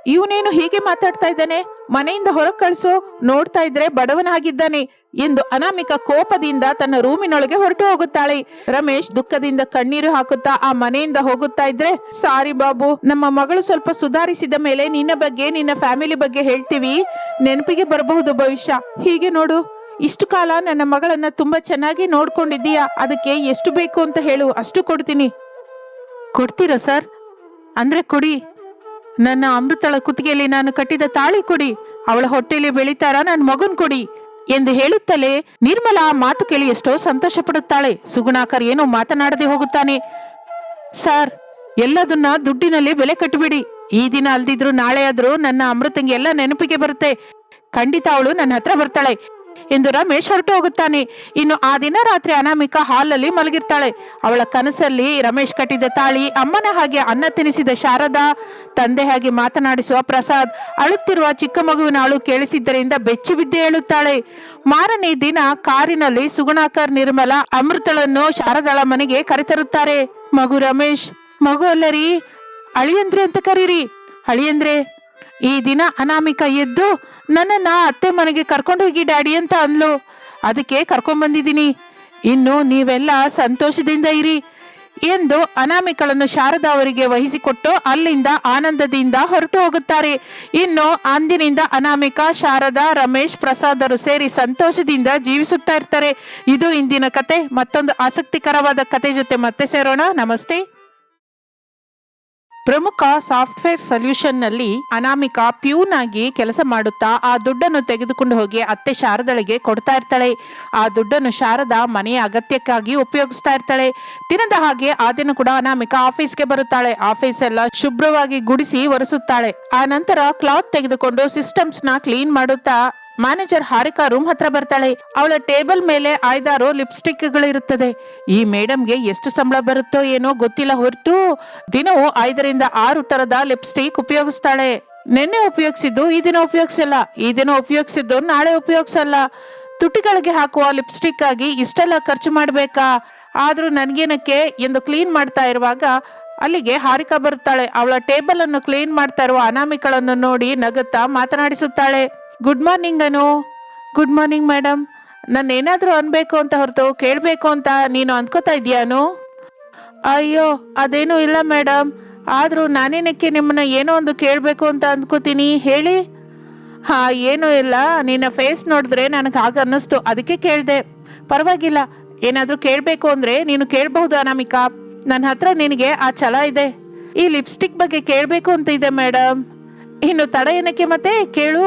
A: ಇವನೇನು ಹೀಗೆ ಮಾತಾಡ್ತಾ ಇದ್ದಾನೆ? ಮನೆಯಿಂದ ಹೊರಗೆ ಕಳಿಸು, ನೋಡ್ತಾ ಇದ್ರೆ ಬಡವನಾಗಿದ್ದಾನೆ ಎಂದು ಅನಾಮಿಕ ಕೋಪದಿಂದ ತನ್ನ ರೂಮಿನೊಳಗೆ ಹೊರಟು ಹೋಗುತ್ತಾಳೆ. ರಮೇಶ್ ದುಃಖದಿಂದ ಕಣ್ಣೀರು ಹಾಕುತ್ತಾ ಆ ಮನೆಯಿಂದ ಹೋಗುತ್ತಾ ಇದ್ರೆ, ಸಾರಿ ಬಾಬು, ನಮ್ಮ ಮಗಳು ಸ್ವಲ್ಪ ಸುಧಾರಿಸಿದ ಮೇಲೆ ನಿನ್ನ ಬಗ್ಗೆ, ನಿನ್ನ ಫ್ಯಾಮಿಲಿ ಬಗ್ಗೆ ಹೇಳ್ತೀವಿ. ನೆನಪಿಗೆ ಬರಬಹುದು ಭವಿಷ್ಯ. ಹೀಗೆ ನೋಡು. ಇಷ್ಟು ಕಾಲ ನನ್ನ ಮಗಳನ್ನ ತುಂಬಾ ಚೆನ್ನಾಗಿ ನೋಡ್ಕೊಂಡಿದ್ದೀಯಾ? ಅದಕ್ಕೆ ಎಷ್ಟು ಬೇಕು ಅಂತ ಹೇಳು. ಅಷ್ಟು ಕೊಡ್ತೀನಿ. ಕೊಡ್ತೀರಾ ಸರ್? ಅಂದ್ರೆ ಕೊಡಿ. ನನ್ನ ಅಮೃತಳ ಕುತ್ತಿಗೆಯಲ್ಲಿ ನಾನು ಕಟ್ಟಿದ ತಾಳಿ ಕೊಡಿ. ಅವಳ ಹೊಟ್ಟೆಯಲ್ಲಿ ಬೆಳಿತಾರ ನನ್ನ ಮಗನ್ ಕೊಡಿ ಎಂದು ಹೇಳುತ್ತಲೇ ನಿರ್ಮಲಾ ಮಾತು ಕೇಳಿ ಎಷ್ಟೋ ಸಂತೋಷ ಪಡುತ್ತಾಳೆ ಸುಗುಣಾಕರ್ ಏನೋ ಮಾತನಾಡದೆ ಹೋಗುತ್ತಾನೆ. ಸರ್, ಎಲ್ಲದನ್ನ ದುಡ್ಡಿನಲ್ಲಿ ಬೆಲೆ ಕಟ್ಟಿಬಿಡಿ. ಈ ದಿನ ಅಲ್ದಿದ್ರು ನಾಳೆ ಆದ್ರೂ ನನ್ನ ಅಮೃತಂಗೆ ಎಲ್ಲ ನೆನಪಿಗೆ ಬರುತ್ತೆ. ಖಂಡಿತ ಅವಳು ನನ್ನ ಹತ್ರ ಬರ್ತಾಳೆ. ಎಂದು ರಮೇಶ್ ಹೊರಟು ಹೋಗುತ್ತಾನೆ. ಇನ್ನು ಆ ದಿನ ರಾತ್ರಿ ಅನಾಮಿಕಾ ಹಾಲಲ್ಲಿ ಮಲಗಿರ್ತಾಳೆ. ಅವಳ ಕನಸಲ್ಲಿ ರಮೇಶ್ ಕಟ್ಟಿದ ತಾಳಿ, ಅಮ್ಮನ ಹಾಗೆ ಅನ್ನ ತಿನಿಸಿದ ಶಾರದಾ, ತಂದೆ ಹಾಗೆ ಮಾತನಾಡಿಸುವ ಪ್ರಸಾದ್, ಅಳುತ್ತಿರುವ ಚಿಕ್ಕ ಮಗುವಿನ ಅಳು ಕೇಳಿಸಿದ್ದರಿಂದ ಬೆಚ್ಚಿ ಬಿದ್ದೆ ಹೇಳುತ್ತಾಳೆ. ಮಾರನೇ ದಿನ ಕಾರಿನಲ್ಲಿ ಸುಗುಣಾಕರ್, ನಿರ್ಮಲ, ಅಮೃತಳನ್ನು ಶಾರದಾಳ ಮನೆಗೆ ಕರೆತರುತ್ತಾರೆ. ಮಗು ರಮೇಶ್, ಮಗು ಅಲ್ಲರಿ? ಅಳಿಯಂದ್ರೆ ಅಂತ ಕರೀರಿ. ಅಳಿಯಂದ್ರೆ? ಈ ದಿನ ಅನಾಮಿಕ ಎದ್ದು ನನ್ನನ್ನು ಅತ್ತೆ ಮನೆಗೆ ಕರ್ಕೊಂಡು ಹೋಗಿ ಡ್ಯಾಡಿ ಅಂತ ಅಂದ್ಲು. ಅದಕ್ಕೆ ಕರ್ಕೊಂಡ್ ಬಂದಿದ್ದೀನಿ. ಇನ್ನು ನೀವೆಲ್ಲ ಸಂತೋಷದಿಂದ ಇರಿ ಎಂದು ಅನಾಮಿಕಳನ್ನು ಶಾರದಾ ಅವರಿಗೆ ವಹಿಸಿಕೊಟ್ಟು ಅಲ್ಲಿಂದ ಆನಂದದಿಂದ ಹೊರಟು ಹೋಗುತ್ತಾರೆ. ಇನ್ನು ಅಂದಿನಿಂದ ಅನಾಮಿಕ, ಶಾರದಾ, ರಮೇಶ್, ಪ್ರಸಾದರು ಸೇರಿ ಸಂತೋಷದಿಂದ ಜೀವಿಸುತ್ತಾ ಇರ್ತಾರೆ. ಇದು ಇಂದಿನ ಕತೆ. ಮತ್ತೊಂದು ಆಸಕ್ತಿಕರವಾದ ಕತೆ ಜೊತೆ ಮತ್ತೆ ಸೇರೋಣ. ನಮಸ್ತೆ. ಪ್ರಮುಖ ಸಾಫ್ಟ್ವೇರ್ ಸೊಲ್ಯೂಷನ್ನಲ್ಲಿ ಅನಾಮಿಕಾ ಪ್ಯೂನ್ ಆಗಿ ಕೆಲಸ ಮಾಡುತ್ತಾ ಆ ದುಡ್ಡನ್ನು ತೆಗೆದುಕೊಂಡು ಹೋಗಿ ಅತ್ತೆ ಶಾರದಳಿಗೆ ಕೊಡ್ತಾ ಇರ್ತಾಳೆ. ಆ ದುಡ್ಡನ್ನು ಶಾರದಾ ಮನೆಯ ಅಗತ್ಯಕ್ಕಾಗಿ ಉಪಯೋಗಿಸ್ತಾ ಇರ್ತಾಳೆ. ದಿನದ ಹಾಗೆ ಆ ದಿನ ಕೂಡ ಅನಾಮಿಕಾ ಆಫೀಸ್ಗೆ ಬರುತ್ತಾಳೆ. ಆಫೀಸ್ ಎಲ್ಲ ಶುಭ್ರವಾಗಿ ಗುಡಿಸಿ ಒರೆಸುತ್ತಾಳೆ. ಆ ನಂತರ ಕ್ಲಾತ್ ತೆಗೆದುಕೊಂಡು ಸಿಸ್ಟಮ್ಸ್ನ ಕ್ಲೀನ್ ಮಾಡುತ್ತಾ ಮ್ಯಾನೇಜರ್ ಹಾರಿಕಾ ರೂಮ್ ಹತ್ರ ಬರ್ತಾಳೆ. ಅವಳ ಟೇಬಲ್ ಮೇಲೆ ಐದಾರು ಲಿಪ್ಸ್ಟಿಕ್ ಗಳಿರುತ್ತದೆ ಈ ಮೇಡಮ್ಗೆ ಎಷ್ಟು ಸಂಬಳ ಬರುತ್ತೋ ಏನೋ ಗೊತ್ತಿಲ್ಲ ಹೊರತು ದಿನವೂ ಐದರಿಂದ ಆರು ತರದ ಲಿಪ್ಸ್ಟಿಕ್ ಉಪಯೋಗಿಸ್ತಾಳೆ. ನಿನ್ನೆ ಉಪಯೋಗಿಸಿದ್ದು, ಈ ದಿನ ಉಪಯೋಗಿಸಲ್ಲ. ಈ ದಿನ ಉಪಯೋಗಿಸಿದ್ದು ನಾಳೆ ಉಪಯೋಗಿಸಲ್ಲ. ತುಟಿಗಳಿಗೆ ಹಾಕುವ ಲಿಪ್ಸ್ಟಿಕ್ ಆಗಿ ಇಷ್ಟೆಲ್ಲ ಖರ್ಚು ಮಾಡಬೇಕಾ? ಆದ್ರೂ ನನ್ಗೇನಕ್ಕೆ? ಎಂದು ಕ್ಲೀನ್ ಮಾಡ್ತಾ ಇರುವಾಗ ಅಲ್ಲಿಗೆ ಹಾರಿಕಾ ಬರುತ್ತಾಳೆ. ಅವಳ ಟೇಬಲ್ ಅನ್ನು ಕ್ಲೀನ್ ಮಾಡ್ತಾ ಇರುವ ಅನಾಮಿಕಳನ್ನು ನೋಡಿ ನಗುತ್ತಾ ಮಾತನಾಡಿಸುತ್ತಾಳೆ. Good morning Anu good morning madam ನಾನು ಏನಾದರೂ ಅನ್ಬೇಕು ಅಂತ ಹೊರತು ಕೇಳಬೇಕು ಅಂತ ನೀನು ಅಂದ್ಕೋತಾ ಇದೆಯಾನು ಅಯ್ಯೋ ಅದೇನೂ ಇಲ್ಲ ಮೇಡಮ್ ಆದರೂ ನಾನೇನಕ್ಕೆ ನಿಮ್ಮನ್ನ ಏನೋ ಒಂದು ಕೇಳಬೇಕು ಅಂತ ಅಂದ್ಕೋತೀನಿ ಹೇಳಿ ಹಾಂ ಏನೂ ಇಲ್ಲ ನಿನ್ನ ಫೇಸ್ ನೋಡಿದ್ರೆ ನನಗೆ ಹಾಗೆ ಅನ್ನಿಸ್ತು ಅದಕ್ಕೆ ಕೇಳಿದೆ ಪರವಾಗಿಲ್ಲ ಏನಾದರೂ ಕೇಳಬೇಕು ಅಂದರೆ ನೀನು ಕೇಳಬಹುದು ಅನಾಮಿಕಾ ನನ್ನ ಹತ್ರ ನಿನಗೆ ಆ ಛಲ ಇದೆ ಈ ಲಿಪ್ಸ್ಟಿಕ್ ಬಗ್ಗೆ ಕೇಳಬೇಕು ಅಂತ ಇದೆ ಮೇಡಮ್ ಇನ್ನು ತಡ ಏನಕ್ಕೆ ಮತ್ತೆ? ಕೇಳು.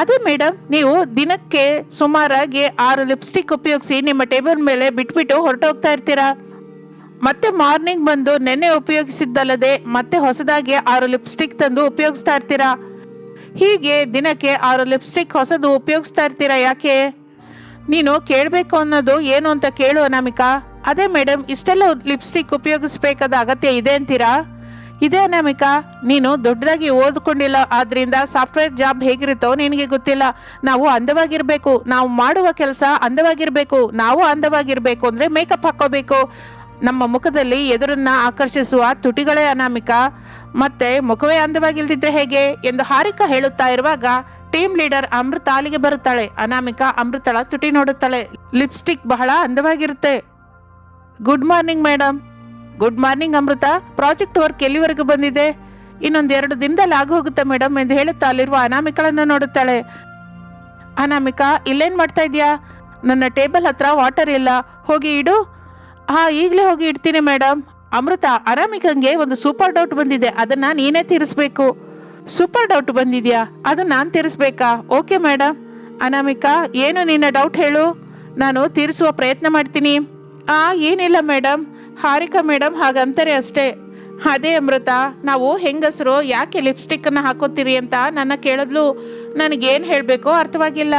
A: ಅದೇ ಮೇಡಮ್ ನೀವು ದಿನಕ್ಕೆ ಸುಮಾರಾಗಿ ಆರು ಲಿಪ್ಸ್ಟಿಕ್ ಉಪಯೋಗಿಸಿ ನಿಮ್ಮ ಟೇಬಲ್ ಮೇಲೆ ಬಿಟ್ಬಿಟ್ಟು ಹೊರಟೋಗ್ತಾ ಇರ್ತೀರಾ? ಮತ್ತೆ ಮಾರ್ನಿಂಗ್ ಬಂದು ನೆನ್ನೆ ಉಪಯೋಗಿಸಿದ್ದಲ್ಲದೆ ಮತ್ತೆ ಹೊಸದಾಗಿ ಆರು ಲಿಪ್ಸ್ಟಿಕ್ ತಂದು ಉಪಯೋಗಿಸ್ತಾ ಇರ್ತೀರಾ? ಹೀಗೆ ದಿನಕ್ಕೆ ಆರು ಲಿಪ್ಸ್ಟಿಕ್ ಹೊಸದು ಉಪಯೋಗಿಸ್ತಾ ಇರ್ತೀರಾ ಯಾಕೆ? ನೀನು ಕೇಳಬೇಕು ಅನ್ನೋದು ಏನು ಅಂತ ಕೇಳು ಅನಾಮಿಕಾ. ಅದೇ ಮೇಡಮ್ ಇಷ್ಟೆಲ್ಲ ಲಿಪ್ಸ್ಟಿಕ್ ಉಪಯೋಗಿಸ್ಬೇಕಾದ ಅಗತ್ಯ ಇದೆ ಅಂತೀರಾ? ಇದೆ ಅನಾಮಿಕಾ, ನೀನು ದೊಡ್ಡದಾಗಿ ಓದ್ಕೊಂಡಿಲ್ಲ, ಆದ್ರಿಂದ ಸಾಫ್ಟ್ವೇರ್ ಜಾಬ್ ಹೇಗಿರುತ್ತೋ ನಿನಗೆ ಗೊತ್ತಿಲ್ಲ. ನಾವು ಅಂದವಾಗಿರ್ಬೇಕು, ನಾವು ಮಾಡುವ ಕೆಲಸ ಅಂದವಾಗಿರ್ಬೇಕು, ನಾವು ಅಂದವಾಗಿರ್ಬೇಕು ಅಂದ್ರೆ ಮೇಕಪ್ ಹಾಕೋಬೇಕು. ನಮ್ಮ ಮುಖದಲ್ಲಿ ಎದುರನ್ನ ಆಕರ್ಷಿಸುವ ತುಟಿಗಳೇ ಅನಾಮಿಕ. ಮತ್ತೆ ಮುಖವೇ ಅಂದವಾಗಿಲ್ದಿದ್ರೆ ಹೇಗೆ ಎಂದು ಹಾರಿಕಾ ಹೇಳುತ್ತಾ ಇರುವಾಗ ಟೀಮ್ ಲೀಡರ್ ಅಮೃತ ಅಲ್ಲಿಗೆ ಬರುತ್ತಾಳೆ. ಅನಾಮಿಕ ಅಮೃತಳ ತುಟಿ ನೋಡುತ್ತಾಳೆ. ಲಿಪ್ಸ್ಟಿಕ್ ಬಹಳ ಅಂದವಾಗಿರುತ್ತೆ. Good morning madam good morning Amrita project work ಎಲ್ಲಿವರೆಗೂ ಬಂದಿದೆ? ಇನ್ನೊಂದು ಎರಡು ದಿನದಲ್ಲಿ ಆಗಿ ಹೋಗುತ್ತೆ ಮೇಡಮ್ ಎಂದು ಹೇಳುತ್ತಾ ಅಲ್ಲಿರುವ ಅನಾಮಿಕಳನ್ನು ನೋಡುತ್ತಾಳೆ. ಅನಾಮಿಕಾ, ಇಲ್ಲೇನ್ ಮಾಡ್ತಾ ಇದೆಯಾ ನನ್ನ ಟೇಬಲ್ ಹತ್ರ ವಾಟರ್ ಇಲ್ಲ. ಹೋಗಿ ಇಡು. ಹಾ, ಈಗಲೇ ಹೋಗಿ ಇಡ್ತೀನಿ ಮೇಡಮ್. ಅಮೃತ, ಅನಾಮಿಕಂಗೆ ಒಂದು ಸೂಪರ್ ಡೌಟ್ ಬಂದಿದೆ. ಅದನ್ನ ನೀನೇ ತೀರಿಸ್ಬೇಕು. ಸೂಪರ್ ಡೌಟ್ ಬಂದಿದ್ಯಾ? ಅದು ನಾನು ತೀರಿಸ್ಬೇಕಾ? Okay madam. ಅನಾಮಿಕಾ, ಏನು ನಿನ್ನ ಡೌಟ್ ಹೇಳು. ನಾನು ತೀರಿಸುವ ಪ್ರಯತ್ನ ಮಾಡ್ತೀನಿ. ಆ, ಏನಿಲ್ಲ ಮೇಡಮ್. ಹಾರಿಕಾ ಮೇಡಮ್ ಹಾಗಂತಾರೆ ಅಷ್ಟೇ. ಅದೇ ಅಮೃತ, ನಾವು ಹೆಂಗಸರು ಯಾಕೆ ಲಿಪ್ಸ್ಟಿಕ್ ಅನ್ನ ಹಾಕೋತೀರಿ ಅಂತ ನನ್ನ ಕೇಳಿದ್ಲು. ನನಗೇನು ಹೇಳಬೇಕು ಅರ್ಥವಾಗಿಲ್ಲ.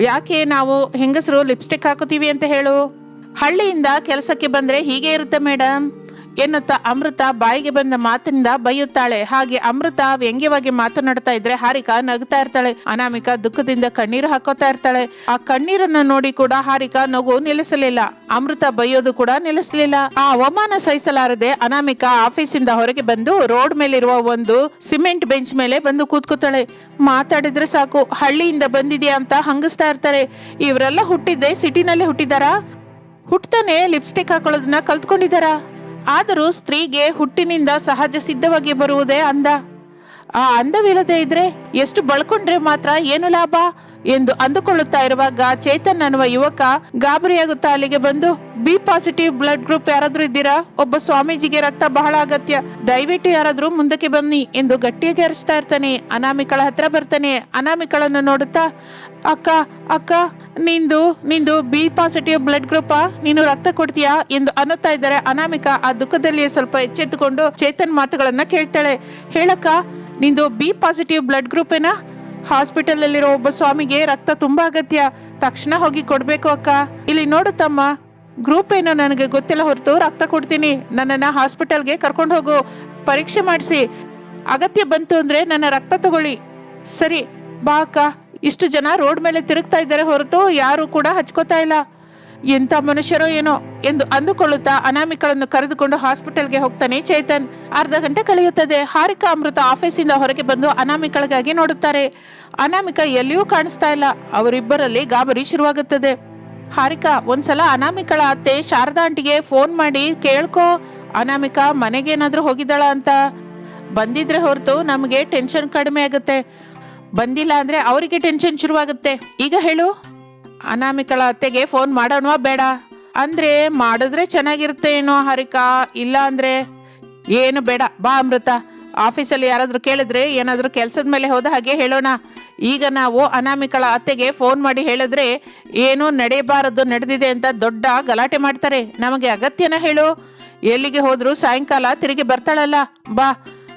A: ಯಾಕೆ ನಾವು ಹೆಂಗಸರು ಲಿಪ್ಸ್ಟಿಕ್ ಹಾಕೋತೀವಿ ಅಂತ ಹೇಳು. ಹಳ್ಳಿಯಿಂದ ಕೆಲಸಕ್ಕೆ ಬಂದ್ರೆ ಹೀಗೆ ಇರುತ್ತೆ ಮೇಡಮ್ ಎನ್ನುತ್ತಾ ಅಮೃತ ಬಾಯಿಗೆ ಬಂದ ಮಾತಿನಿಂದ ಬೈಯುತ್ತಾಳೆ. ಹಾಗೆ ಅಮೃತ ವ್ಯಂಗ್ಯವಾಗಿ ಮಾತನಾಡ್ತಾ ಇದ್ರೆ ಹಾರಿಕಾ ನಗ್ತಾ ಇರ್ತಾಳೆ. ಅನಾಮಿಕಾ ದುಃಖದಿಂದ ಕಣ್ಣೀರು ಹಾಕೋತಾ ಇರ್ತಾಳೆ. ಆ ಕಣ್ಣೀರನ್ನ ನೋಡಿ ಕೂಡ ಹಾರಿಕಾ ನಗು ನಿಲ್ಲಿಸಲಿಲ್ಲ. ಅಮೃತ ಬೈಯೋದು ಕೂಡ ನಿಲ್ಲಿಸಲಿಲ್ಲ. ಆ ಅವಮಾನ ಸಹಿಸಲಾರದೆ ಅನಾಮಿಕಾ ಆಫೀಸಿಂದ ಹೊರಗೆ ಬಂದು ರೋಡ್ ಮೇಲಿರುವ ಒಂದು ಸಿಮೆಂಟ್ ಬೆಂಚ್ ಮೇಲೆ ಬಂದು ಕೂತ್ಕೋತಾಳೆ. ಮಾತಾಡಿದ್ರೆ ಸಾಕು, ಹಳ್ಳಿಯಿಂದ ಬಂದಿದ್ಯಾ ಅಂತ ಹಂಗಿಸ್ತಾ ಇರ್ತಾರೆ. ಇವರೆಲ್ಲ ಹುಟ್ಟಿದ್ದೆ ಸಿಟಿನಲ್ಲಿ ಹುಟ್ಟಿದಾರಾ ಹುಟ್ಟತಾನೆ ಲಿಪ್ಸ್ಟಿಕ್ ಹಾಕೊಳ್ಳೋದನ್ನ ಕಲ್ತ್ಕೊಂಡಿದಾರ ಆದರೂ ಸ್ತ್ರೀಗೆ ಹುಟ್ಟಿನಿಂದ ಸಹಜ ಸಿದ್ಧವಾಗಿ ಬರುವುದೇ ಅಂದ. ಆ ಅಂದವಿಲ್ಲದೆ ಇದ್ರೆ ಎಷ್ಟು ಬಳ್ಕೊಂಡ್ರೆ ಮಾತ್ರ ಏನು ಲಾಭ? ಎಂದು ಅಂದುಕೊಳ್ಳುತ್ತಾ ಇರುವಾಗ ಚೇತನ್ ಅನ್ನುವ ಯುವಕ ಗಾಬರಿಯಾಗುತ್ತಾ ಅಲ್ಲಿಗೆ ಬಂದು, ಬಿ ಪಾಸಿಟಿವ್ ಬ್ಲಡ್ ಗ್ರೂಪ್ ಯಾರಾದ್ರೂ ಇದ್ದೀರಾ? ಒಬ್ಬ ಸ್ವಾಮೀಜಿಗೆ ರಕ್ತ ಬಹಳ ಅಗತ್ಯ. ದಯವಿಟ್ಟು ಯಾರಾದ್ರೂ ಮುಂದಕ್ಕೆ ಬನ್ನಿ ಎಂದು ಗಟ್ಟಿಯಾಗಿ ಹರಿಸ್ತಾ ಇರ್ತಾನೆ. ಅನಾಮಿಕಳ ಹತ್ರ ಬರ್ತಾನೆ. ಅನಾಮಿಕಳನ್ನು ನೋಡುತ್ತಾ, ಅಕ್ಕ ಅಕ್ಕ, ನಿಂದು ನಿಂದು ಬಿ ಪಾಸಿಟಿವ್ ಬ್ಲಡ್ ಗ್ರೂಪಾ? ನೀನು ರಕ್ತ ಕೊಡ್ತೀಯಾ? ಎಂದು ಅನ್ನುತ್ತಾ ಇದ್ದಾರೆ ಅನಾಮಿಕಾ. ಆ ದುಃಖದಲ್ಲಿ ಸ್ವಲ್ಪ ಎಚ್ಚೆತ್ತುಕೊಂಡು ಚೇತನ್ ಮಾತುಗಳನ್ನ ಕೇಳ್ತಾಳೆ. ಹೇಳಕ್ಕ ನಿಂದು ಬಿ ಪಾಸಿಟಿವ್ ಬ್ಲಡ್ ಗ್ರೂಪ್ ಏನಾ? ಹಾಸ್ಪಿಟಲ್ ಅಲ್ಲಿರೋ ಒಬ್ಬ ಸ್ವಾಮಿಗೆ ರಕ್ತ ತುಂಬಾ ಅಗತ್ಯ. ತಕ್ಷಣ ಹೋಗಿ ಕೊಡ್ಬೇಕು ಅಕ್ಕ. ಇಲ್ಲಿ ನೋಡು ತಮ್ಮ ಗ್ರೂಪ್ ಏನೋ ನನಗೆ ಗೊತ್ತಿಲ್ಲ ಹೊರತು ರಕ್ತ ಕೊಡ್ತೀನಿ. ನನ್ನನ್ನ ಹಾಸ್ಪಿಟಲ್ಗೆ ಕರ್ಕೊಂಡು ಹೋಗು. ಪರೀಕ್ಷೆ ಮಾಡಿಸಿ. ಅಗತ್ಯ ಬಂತು ಅಂದ್ರೆ ನನ್ನ ರಕ್ತ ತಗೊಳ್ಳಿ. ಸರಿ, ಬಾ ಅಕ್ಕ. ಇಷ್ಟು ಜನ ರೋಡ್ ಮೇಲೆ ತಿರುಗ್ತಾ ಇದ್ದಾರೆ ಹೊರತು ಯಾರು ಕೂಡ ಹಚ್ಕೋತಾ ಇಲ್ಲ. ಎಂತ ಮನುಷ್ಯರೋ ಏನೋ ಎಂದು ಅಂದುಕೊಳ್ಳುತ್ತಾ ಅನಾಮಿಕಳನ್ನು ಕರೆದುಕೊಂಡು ಹಾಸ್ಪಿಟಲ್ಗೆ ಹೋಗ್ತಾನೆ ಚೇತನ್. ಅರ್ಧ ಗಂಟೆ ಕಳೆಯುತ್ತದೆ. ಹಾರಿಕಾ ಅಮೃತ ಆಫೀಸಿಂದ ಹೊರಗೆ ಬಂದು ಅನಾಮಿಕಳಿಗಾಗಿ ನೋಡುತ್ತಾರೆ. ಅನಾಮಿಕ ಎಲ್ಲಿಯೂ ಕಾಣಿಸ್ತಾ ಇಲ್ಲ. ಅವರಿಬ್ಬರಲ್ಲಿ ಗಾಬರಿ ಶುರುವಾಗುತ್ತದೆ. ಹಾರಿಕಾ, ಒಂದ್ಸಲ ಅನಾಮಿಕಳ ಅತ್ತೆ ಶಾರದಾ ಆಂಟಿಗೆ ಫೋನ್ ಮಾಡಿ, ಕೇಳ್ಕೊ, ಅನಾಮಿಕ ಮನೆಗೇನಾದ್ರೂ ಹೋಗಿದ್ದಾಳ ಅಂತ. ಬಂದಿದ್ರೆ ಹೊರತು ನಮಗೆ ಟೆನ್ಷನ್ ಕಡಿಮೆ ಆಗುತ್ತೆ. ಬಂದಿಲ್ಲ ಅಂದ್ರೆ ಅವರಿಗೆ ಟೆನ್ಷನ್ ಶುರುವಾಗುತ್ತೆ. ಈಗ ಹೇಳು. ಅನಾಮಿಕಳ ಅತ್ತೆಗೆ ಫೋನ್ ಮಾಡೋಣವಾ ಬೇಡ. ಅಂದ್ರೆ ಮಾಡಿದ್ರೆ ಚೆನ್ನಾಗಿರುತ್ತೆ ಏನೋ ಹರಿಕಾ, ಇಲ್ಲ ಅಂದ್ರೆ ಏನು ಬೇಡ. ಬಾ ಅಮೃತ ಆಫೀಸಲ್ಲಿ ಯಾರಾದರೂ ಕೇಳಿದ್ರೆ ಏನಾದರೂ ಕೆಲಸದ ಮೇಲೆ ಹೋದ ಹಾಗೆ ಹೇಳೋಣ. ಈಗ ನಾವು ಅನಾಮಿಕಳ ಅತ್ತೆಗೆ ಫೋನ್ ಮಾಡಿ ಹೇಳಿದ್ರೆ ಏನು ನಡೆಯಬಾರದು, ನಡೆದಿದೆ ಅಂತ ದೊಡ್ಡ ಗಲಾಟೆ ಮಾಡ್ತಾರೆ. ನಮಗೆ ಅಗತ್ಯನ ಹೇಳು. ಎಲ್ಲಿಗೆ ಹೋದ್ರು ಸಾಯಂಕಾಲ ತಿರುಗಿ ಬರ್ತಾಳಲ್ಲ. ಬಾ,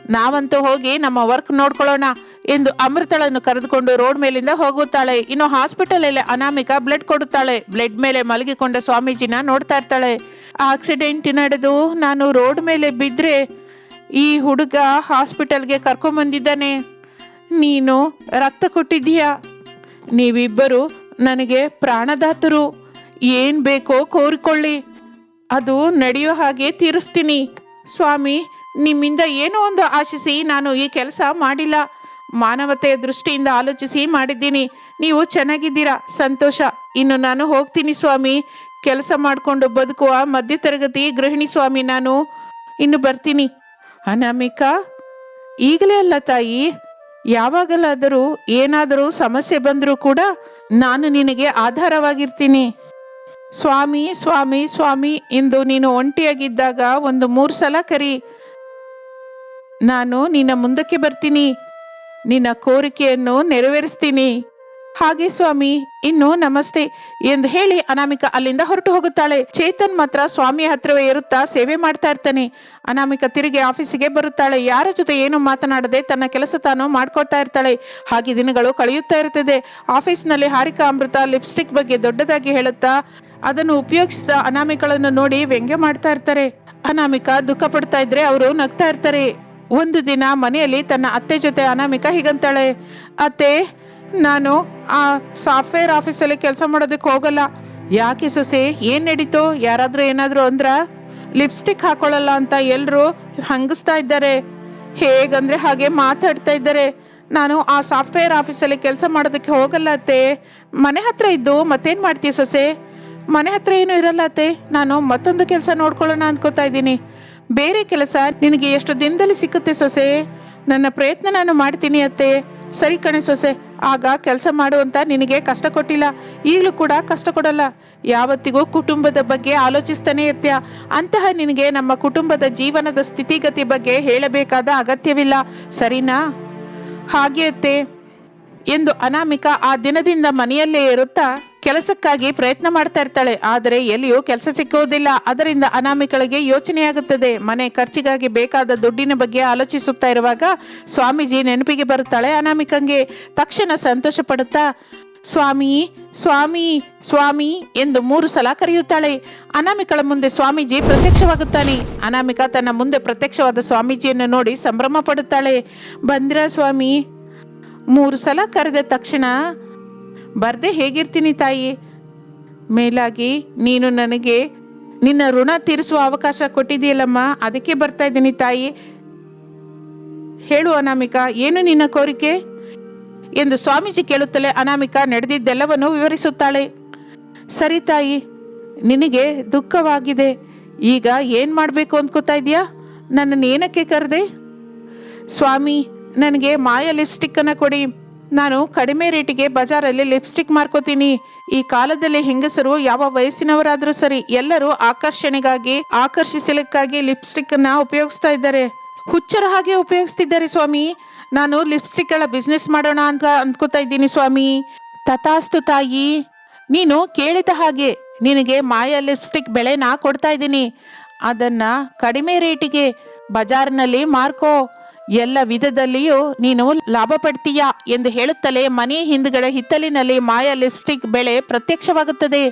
A: ನಾವಂತೂ ಹೋಗಿ ನಮ್ಮ ವರ್ಕ್ ನೋಡ್ಕೊಳ್ಳೋಣ. ಎಂದು ಅಮೃತಳನ್ನು ಕರೆದುಕೊಂಡು ರೋಡ್ ಮೇಲಿಂದ ಹೋಗುತ್ತಾಳೆ. ಇನ್ನು ಹಾಸ್ಪಿಟಲ್ ಅಲ್ಲಿ ಅನಾಮಿಕ ಬ್ಲಡ್ ಕೊಡುತ್ತಾಳೆ. ಬ್ಲಡ್ ಮೇಲೆ ಮಲಗಿಕೊಂಡ ಸ್ವಾಮೀಜಿನ ನೋಡ್ತಾ ಇರ್ತಾಳೆ. ಆಕ್ಸಿಡೆಂಟ್ ನಡೆದು ನಾನು ರೋಡ್ ಮೇಲೆ ಬಿದ್ರೆ ಈ ಹುಡುಗ ಹಾಸ್ಪಿಟಲ್ಗೆ ಕರ್ಕೊಂಬಂದಿದ್ದಾನೆ ನೀನು ರಕ್ತ ಕೊಟ್ಟಿದ್ದೀಯಾ? ನೀವಿಬ್ಬರು ನನಗೆ ಪ್ರಾಣದಾತರು. ಏನ್ ಬೇಕೋ ಕೋರಿಕೊಳ್ಳಿ. ಅದು ನಡೆಯೋ ಹಾಗೆ ತೀರಿಸ್ತೀನಿ. ಸ್ವಾಮಿ, ನಿಮ್ಮಿಂದ ಏನೋ ಒಂದು ಆಶಿಸಿ ನಾನು ಈ ಕೆಲಸ ಮಾಡಿಲ್ಲ. ಮಾನವತೆಯ ದೃಷ್ಟಿಯಿಂದ ಆಲೋಚಿಸಿ ಮಾಡಿದ್ದೀನಿ, ನೀವು ಚೆನ್ನಾಗಿದ್ದೀರಾ? ಸಂತೋಷ. ಇನ್ನು ನಾನು ಹೋಗ್ತೀನಿ ಸ್ವಾಮಿ. ಕೆಲಸ ಮಾಡಿಕೊಂಡು ಬದುಕುವ ಮಧ್ಯತರಗತಿ ಗೃಹಿಣಿ ಸ್ವಾಮಿ ನಾನು. ಇನ್ನು ಬರ್ತೀನಿ. ಅನಾಮಿಕಾ, ಈಗಲೇ ಅಲ್ಲ ತಾಯಿ. ಯಾವಾಗಲಾದರೂ ಏನಾದರೂ ಸಮಸ್ಯೆ ಬಂದರೂ ಕೂಡ ನಾನು ನಿನಗೆ ಆಧಾರವಾಗಿರ್ತೀನಿ. ಸ್ವಾಮಿ ಸ್ವಾಮಿ ಸ್ವಾಮಿ, ಇಂದು ನೀನು ಒಂಟಿಯಾಗಿದ್ದಾಗ ಒಂದು ಮೂರು ಸಲ ಕರಿ. ನಾನು ನಿನ್ನ ಮುಂದಕ್ಕೆ ಬರ್ತೀನಿ. ನಿನ್ನ ಕೋರಿಕೆಯನ್ನು ನೆರವೇರಿಸ್ತೀನಿ. ಹಾಗೆ ಸ್ವಾಮಿ, ಇನ್ನು ನಮಸ್ತೆ ಎಂದು ಹೇಳಿ ಅನಾಮಿಕ ಅಲ್ಲಿಂದ ಹೊರಟು ಹೋಗುತ್ತಾಳೆ. ಚೇತನ್ ಮಾತ್ರ ಸ್ವಾಮಿ ಹತ್ರವೇ ಇರುತ್ತಾ ಸೇವೆ ಮಾಡ್ತಾ ಇರ್ತಾನೆ. ಅನಾಮಿಕ ತಿರುಗಿ ಆಫೀಸಿಗೆ ಬರುತ್ತಾಳೆ. ಯಾರ ಜೊತೆ ಏನು ಮಾತನಾಡದೆ ತನ್ನ ಕೆಲಸ ತಾನು ಮಾಡ್ಕೊಳ್ತಾ ಇರ್ತಾಳೆ. ಹಾಗೆ ದಿನಗಳು ಕಳೆಯುತ್ತಾ ಇರ್ತದೆ ಆಫೀಸ್ನಲ್ಲಿ ಹಾರಿಕಾ ಅಮೃತ ಲಿಪ್ಸ್ಟಿಕ್ ಬಗ್ಗೆ ದೊಡ್ಡದಾಗಿ ಹೇಳುತ್ತಾ ಅದನ್ನು ಉಪಯೋಗಿಸಿದ ಅನಾಮಿಕಗಳನ್ನು ನೋಡಿ ವ್ಯಂಗ್ಯ ಮಾಡ್ತಾ ಇರ್ತಾರೆ. ಅನಾಮಿಕ ದುಃಖ ಪಡ್ತಾ ಇದ್ರೆ ಅವರು ನಗ್ತಾ ಇರ್ತಾರೆ. ಒಂದು ದಿನ ಮನೆಯಲ್ಲಿ ತನ್ನ ಅತ್ತೆ ಜೊತೆ ಅನಾಮಿಕ ಹೀಗಂತಾಳೆ, ಅತ್ತೆ, ನಾನು ಆ ಸಾಫ್ಟ್ವೇರ್ ಆಫೀಸಲ್ಲಿ ಕೆಲಸ ಮಾಡೋದಕ್ಕೆ ಹೋಗಲ್ಲ. ಯಾಕೆ ಸೊಸೆ, ಏನು ನಡೀತು? ಯಾರಾದರೂ ಏನಾದರೂ ಅಂದ್ರ ಲಿಪ್ಸ್ಟಿಕ್ ಹಾಕೊಳ್ಳಲ್ಲ ಅಂತ ಎಲ್ಲರೂ ಹಂಗಿಸ್ತಾ ಇದ್ದಾರೆ. ಹೇಗಂದ್ರೆ ಹಾಗೆ ಮಾತಾಡ್ತಾ ಇದ್ದಾರೆ. ನಾನು ಆ ಸಾಫ್ಟ್ವೇರ್ ಆಫೀಸಲ್ಲಿ ಕೆಲಸ ಮಾಡೋದಕ್ಕೆ ಹೋಗಲ್ಲ, ಅತ್ತೆ. ಮನೆ ಹತ್ರ ಇದ್ದು ಮತ್ತೇನು ಮಾಡ್ತೀಯ ಸೊಸೆ? ಮನೆ ಹತ್ರ ಏನು ಇರಲ್ಲ, ಅತ್ತೆ. ನಾನು ಮತ್ತೊಂದು ಕೆಲಸ ನೋಡ್ಕೊಳ್ಳೋಣ ಅಂದ್ಕೋತಾ ಇದ್ದೀನಿ. ಬೇರೆ ಕೆಲಸ ನಿನಗೆ ಎಷ್ಟು ದಿನದಲ್ಲಿ ಸಿಕ್ಕುತ್ತೆ ಸೊಸೆ? ನನ್ನ ಪ್ರಯತ್ನ ನಾನು ಮಾಡ್ತೀನಿ ಅತ್ತೆ. ಸರಿ ಕಣೆ ಸೊಸೆ, ಆಗ ಕೆಲಸ ಮಾಡುವಂತ ನಿನಗೆ ಕಷ್ಟ ಕೊಟ್ಟಿಲ್ಲ. ಈಗಲೂ ಕೂಡ ಕಷ್ಟ ಕೊಡಲ್ಲ. ಯಾವತ್ತಿಗೂ ಕುಟುಂಬದ ಬಗ್ಗೆ ಆಲೋಚಿಸ್ತಾನೆ ಇರ್ತೀಯ. ಅಂತಹ ನಿನಗೆ ನಮ್ಮ ಕುಟುಂಬದ ಜೀವನದ ಸ್ಥಿತಿಗತಿ ಬಗ್ಗೆ ಹೇಳಬೇಕಾದ ಅಗತ್ಯವಿಲ್ಲ. ಸರಿನಾ? ಹಾಗೆ ಅತ್ತೆ. ಎಂದು ಅನಾಮಿಕ ಆ ದಿನದಿಂದ ಮನೆಯಲ್ಲೇ ಇರುತ್ತಾ ಕೆಲಸಕ್ಕಾಗಿ ಪ್ರಯತ್ನ ಮಾಡ್ತಾ ಇರ್ತಾಳೆ. ಆದರೆ ಎಲ್ಲಿಯೂ ಕೆಲಸ ಸಿಕ್ಕುವುದಿಲ್ಲ ಅದರಿಂದ ಅನಾಮಿಕಳಿಗೆ ಯೋಚನೆಯಾಗುತ್ತದೆ. ಮನೆ ಖರ್ಚಿಗಾಗಿ ಬೇಕಾದ ದುಡ್ಡಿನ ಬಗ್ಗೆ ಆಲೋಚಿಸುತ್ತಾ ಇರುವಾಗ ಸ್ವಾಮೀಜಿ ನೆನಪಿಗೆ ಬರುತ್ತಾಳೆ ಅನಾಮಿಕಂಗೆ. ತಕ್ಷಣ ಸಂತೋಷ ಪಡುತ್ತಾ, ಸ್ವಾಮಿ ಸ್ವಾಮಿ ಸ್ವಾಮಿ ಎಂದು ಮೂರು ಸಲ ಕರೆಯುತ್ತಾಳೆ. ಅನಾಮಿಕಳ ಮುಂದೆ ಸ್ವಾಮೀಜಿ ಪ್ರತ್ಯಕ್ಷವಾಗುತ್ತಾನೆ. ಅನಾಮಿಕ ತನ್ನ ಮುಂದೆ ಪ್ರತ್ಯಕ್ಷವಾದ ಸ್ವಾಮೀಜಿಯನ್ನು ನೋಡಿ ಸಂಭ್ರಮ ಪಡುತ್ತಾಳೆ. ಬಂದ್ರ ಸ್ವಾಮಿ? ಮೂರು ಸಲ ಕರೆದ ತಕ್ಷಣ ಬರ್ದೆ ಹೇಗಿರ್ತೀನಿ ತಾಯಿ? ಮೇಲಾಗಿ, ನೀನು ನನಗೆ ನಿನ್ನ ಋಣ ತೀರಿಸುವ ಅವಕಾಶ ಕೊಟ್ಟಿದೆಯಲ್ಲಮ್ಮ ಅದಕ್ಕೆ ಬರ್ತಾ ಇದ್ದೀನಿ ತಾಯಿ. ಹೇಳು ಅನಾಮಿಕ, ಏನು ನಿನ್ನ ಕೋರಿಕೆ? ಎಂದು ಸ್ವಾಮೀಜಿ ಕೇಳುತ್ತಲೇ ಅನಾಮಿಕ ನಡೆದಿದ್ದೆಲ್ಲವನ್ನು ವಿವರಿಸುತ್ತಾಳೆ. ಸರಿ ತಾಯಿ, ನಿನಗೆ ದುಃಖವಾಗಿದೆ. ಈಗ ಏನು ಮಾಡಬೇಕು ಅಂದ್ಕೋತಾ ಇದೆಯಾ ನನ್ನನ್ನು ಏನಕ್ಕೆ ಕರೆದೆ? ಸ್ವಾಮಿ, ನನಗೆ ಮಾಯ ಲಿಪ್ಸ್ಟಿಕ್ ಅನ್ನ ಕೊಡಿ. ನಾನು ಕಡಿಮೆ ರೇಟಿಗೆ ಬಜಾರಲ್ಲಿ ಲಿಪ್ಸ್ಟಿಕ್ ಮಾರ್ಕೋತೀನಿ. ಈ ಕಾಲದಲ್ಲಿ ಹೆಂಗಸರು ಯಾವ ವಯಸ್ಸಿನವರಾದರೂ ಸರಿ ಎಲ್ಲರೂ ಆಕರ್ಷಣೆಗಾಗಿ, ಆಕರ್ಷಿಸಲಿಕ್ಕಾಗಿ ಲಿಪ್ಸ್ಟಿಕ್ ಅನ್ನ ಉಪಯೋಗಿಸ್ತಾ ಇದ್ದಾರೆ. ಹುಚ್ಚರ ಹಾಗೆ ಉಪಯೋಗಿಸ್ತಿದ್ದಾರೆ ಸ್ವಾಮಿ. ನಾನು ಲಿಪ್ಸ್ಟಿಕ್ಗಳ ಬಿಸ್ನೆಸ್ ಮಾಡೋಣ ಅಂತ ಅಂದ್ಕೋತಾ ಇದ್ದೀನಿ ಸ್ವಾಮಿ. ತಥಾಸ್ತು ತಾಯಿ. ನೀನು ಕೇಳಿದ ಹಾಗೆ ನಿನಗೆ ಮಾಯ ಲಿಪ್ಸ್ಟಿಕ್ ಬೆಳೆನ ಕೊಡ್ತಾ ಇದ್ದೀನಿ. ಅದನ್ನ ಕಡಿಮೆ ರೇಟಿಗೆ ಬಜಾರ್ನಲ್ಲಿ ಮಾರ್ಕೋ. ಎಲ್ಲ ವಿಧದಲ್ಲಿಯೂ ನೀನು ಲಾಭ ಪಡ್ತೀಯಾ ಎಂದು ಹೇಳುತ್ತಲೇ ಮನೆ ಹಿಂದುಗಡೆ ಹಿತ್ತಲಿನಲ್ಲಿ ಮಾಯ ಲಿಪ್ಸ್ಟಿಕ್ ಬೆಳೆ ಪ್ರತ್ಯಕ್ಷವಾಗುತ್ತದೆ.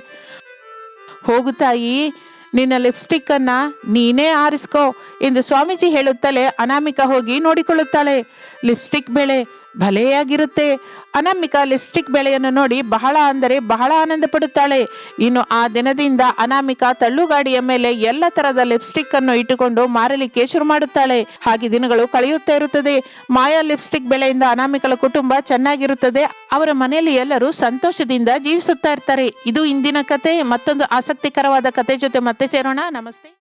A: ಹೋಗು ತಾಯಿ, ನಿನ್ನ ಲಿಪ್ಸ್ಟಿಕ್ ಅನ್ನ ನೀನೇ ಆರಿಸ್ಕೋ ಎಂದು ಸ್ವಾಮೀಜಿ ಹೇಳುತ್ತಲೇ ಅನಾಮಿಕ ಹೋಗಿ ನೋಡಿಕೊಳ್ಳುತ್ತಾಳೆ. ಲಿಪ್ಸ್ಟಿಕ್ ಬೆಳೆ ಭಲೆಯಾಗಿರುತ್ತೆ. ಅನಾಮಿಕಾ ಲಿಪ್ಸ್ಟಿಕ್ ಬೆಳೆಯನ್ನು ನೋಡಿ ಬಹಳ ಅಂದರೆ ಬಹಳ ಆನಂದ ಪಡುತ್ತಾಳೆ. ಇನ್ನು ಆ ದಿನದಿಂದ ಅನಾಮಿಕಾ ತಳ್ಳುಗಾಡಿಯ ಮೇಲೆ ಎಲ್ಲ ತರದ ಲಿಪ್ಸ್ಟಿಕ್ ಅನ್ನು ಇಟ್ಟುಕೊಂಡು ಮಾರಲಿಕ್ಕೆ ಶುರು ಮಾಡುತ್ತಾಳೆ. ಹಾಗೆ ದಿನಗಳು ಕಳೆಯುತ್ತಾ ಇರುತ್ತದೆ. ಮಾಯಾ ಲಿಪ್ಸ್ಟಿಕ್ ಬೆಳೆಯಿಂದ ಅನಾಮಿಕಳ ಕುಟುಂಬ ಚೆನ್ನಾಗಿರುತ್ತದೆ. ಅವರ ಮನೆಯಲ್ಲಿ ಎಲ್ಲರೂ ಸಂತೋಷದಿಂದ ಜೀವಿಸುತ್ತಾ ಇರ್ತಾರೆ. ಇದು ಇಂದಿನ ಕತೆ. ಮತ್ತೊಂದು ಆಸಕ್ತಿಕರವಾದ ಕತೆ ಜೊತೆ ಮತ್ತೆ ಸೇರೋಣ. ನಮಸ್ತೆ.